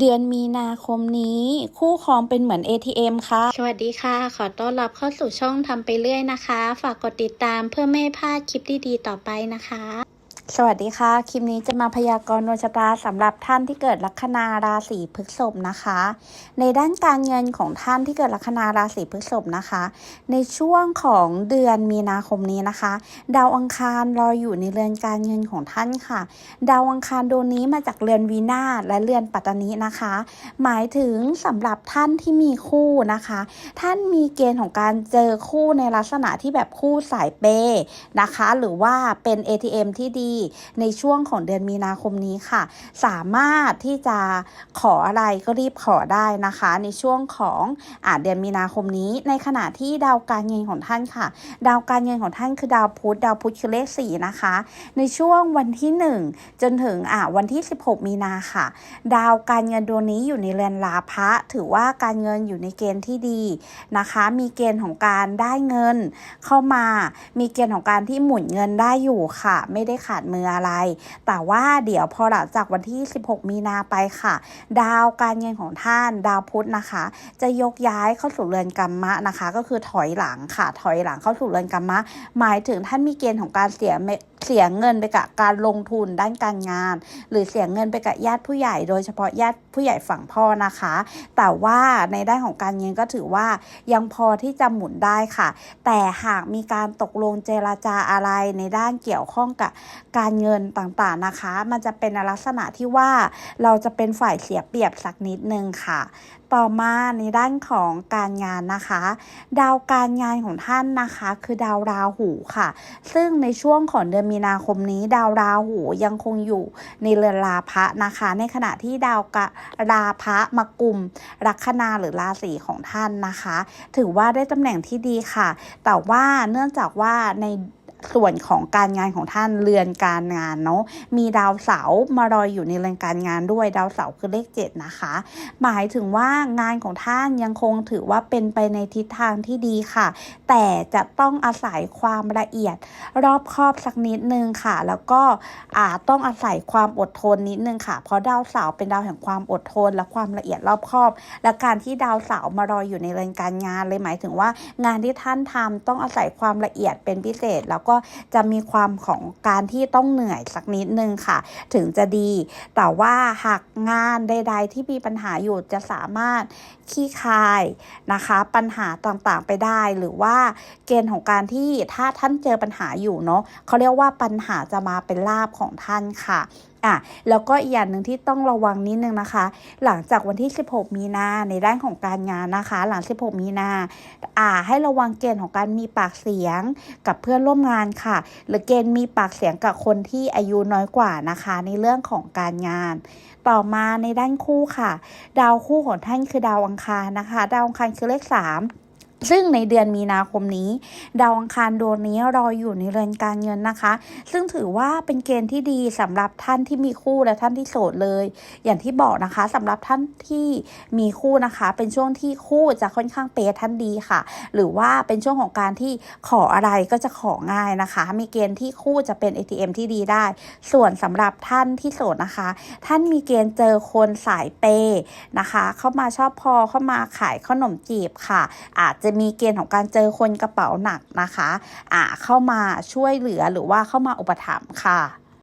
เดือนมีนาคมนี้ คู่ครองเป็นเหมือน ATM ค่ะ สวัสดีค่ะ ขอต้อนรับเข้าสู่ช่องทำไปเรื่อยนะคะ ฝากกดติดตามเพื่อไม่ให้พลาดคลิปดีๆต่อไปนะคะ สวัสดีค่ะ คลิปนี้จะมาพยากรณ์ดวงชะตาสำหรับท่านที่เกิดลัคนาราศีพฤษภนะคะ ในด้านการเงินของท่านที่เกิดลัคนาราศีพฤษภนะคะ ในช่วงของเดือนมีนาคมนี้นะคะ ดาวอังคารรออยู่ในเรือนการเงินของท่านค่ะ ดาวอังคารดวงนี้มาจากเรือนวีนาและเรือนปัตตานีนะคะ หมายถึงสำหรับท่านที่มีคู่นะคะ ท่านมีเกณฑ์ของการเจอคู่ในลักษณะที่แบบคู่สายเปย์นะคะ หรือว่าเป็น ATM ที่ดีในช่วงของเดือนมีนาคมนี้ค่ะ สามารถที่จะขออะไรก็รีบขอได้นะคะ ในช่วงของอาเดือนมีนาคมนี้ ในขณะที่ดาวการเงินของท่านค่ะ ดาวการเงินของท่านคือดาวพุธดาวพุธคือเลขสี่นะคะ ในช่วงวันที่ 1 จนถึงอะวันที่ 16 มีนาค่ะ ดาวการเงินดวงนี้อยู่ในเรือนลาภะถือว่าการเงินอยู่ในเกณฑ์ที่ดีนะคะ มีเกณฑ์ของการได้เงินเข้ามา มีเกณฑ์ของการที่หมุนเงินได้อยู่ค่ะ ไม่ได้ขาดมืออะไร แต่ว่าเดี๋ยวพอหลังจากวันที่ 16 มีนาไปค่ะ ดาวการเงินของท่านดาวพุธนะคะ จะยกย้ายเข้าสู่เรือนกรรมะนะคะ ก็คือถอยหลังค่ะ ถอยหลังเข้าสู่เรือนกรรมะ หมายถึงท่านมีเกณฑ์ของการเสีย เสียเงินไปกับการลงทุนด้านการงาน หรือเสียเงินไปกับญาติผู้ใหญ่ โดยเฉพาะญาติผู้ใหญ่ฝั่งพ่อนะคะ แต่ว่าในด้านของการเงินก็ถือว่ายังพอที่จะหมุนได้ค่ะ แต่หากมีการตกลงเจรจาอะไรในด้านเกี่ยวข้องกับการเงินต่างๆนะคะ มันจะเป็นลักษณะที่ว่าเราจะเป็นฝ่ายเสียเปรียบสักนิดนึงค่ะ ต่อมาในด้านของการงานนะคะ ดาวการงานของท่านนะคะ คือดาวราหูค่ะ ซึ่งในช่วงของเดือนมีนาคมนี้ ดาวราหูยังคงอยู่ในเรือนราพะนะคะ ในขณะที่ดาวกะราพะมากุมลัคนาหรือราศีของท่านนะคะ ถือว่าได้ตำแหน่งที่ดีค่ะ แต่ว่าเนื่องจากว่าใน ส่วนของการงานของท่านเรือนการงานเนาะมีดาวเสาร์มารอยอยู่ในเรือนการงานด้วยดาวเสาร์คือเลขเจ็ดนะคะ หมายถึงว่างานของท่านยังคงถือว่าเป็นไปในทิศทางที่ดีค่ะ แต่จะต้องอาศัยความละเอียดรอบคอบสักนิดนึงค่ะ แล้วก็อาจต้องอาศัยความอดทนนิดนึงค่ะ เพราะดาวเสาร์เป็นดาวแห่งความอดทน และความละเอียดรอบคอบ และการที่ดาวเสาร์มารอยอยู่ในเรือนการงานเลยหมายถึงว่างานที่ท่านทำต้องอาศัยความละเอียดเป็นพิเศษแล้วก็จะมีความของการที่ต้องเหนื่อยสักนิดนึงค่ะ ถึงจะดี แต่ว่าหากงานใด ๆ ที่มีปัญหาอยู่จะสามารถขี้คายนะคะ ปัญหาต่างๆไปได้หรือว่าเกณฑ์ของการที่ถ้าท่านเจอปัญหาอยู่เนาะเขาเรียกว่าปัญหาจะมาเป็นลาบของท่านค่ะ อะแล้วก็อีกอย่างหนึ่งที่ต้องระวังนิดนึงนะคะ หลังจากวันที่ 16 มีนาในด้านของการงานนะคะ หลัง 16 มีนาอ่า ให้ระวังเกณฑ์ของการมีปากเสียงกับเพื่อนร่วมงานค่ะ หรือเกณฑ์มีปากเสียงกับคนที่อายุน้อยกว่านะคะ ในเรื่องของการงาน ต่อมาในด้านคู่ค่ะ ดาวคู่ของท่านคือดาวอังคารนะคะ ดาวอังคารคือเลข 3 ซึ่งในเดือนมีนาคมนี้ ดาวอังคารดวงนี้รออยู่ในเรือนการเงินนะคะ ซึ่งถือว่าเป็นเกณฑ์ที่ดีสำหรับท่านที่มีคู่และท่านที่โสดเลย อย่างที่บอกนะคะสำหรับท่านที่มีคู่นะคะ เป็นช่วงที่คู่จะค่อนข้างเปย์ท่านดีค่ะ หรือว่าเป็นช่วงของการที่ขออะไรก็จะของ่ายนะคะ มีเกณฑ์ที่คู่จะเป็น ATM ที่ดีได้ ส่วนสำหรับท่านที่โสดนะคะ ท่านมีเกณฑ์เจอคนสายเปย์นะคะ เข้ามาชอบพอเข้ามาขายขนมจีบค่ะ อาจจะมีเกณฑ์ของการเจอคนกระเป๋าหนักนะคะ อ่าเข้ามาช่วยเหลือหรือว่าเข้ามาอุปถัมภ์ค่ะ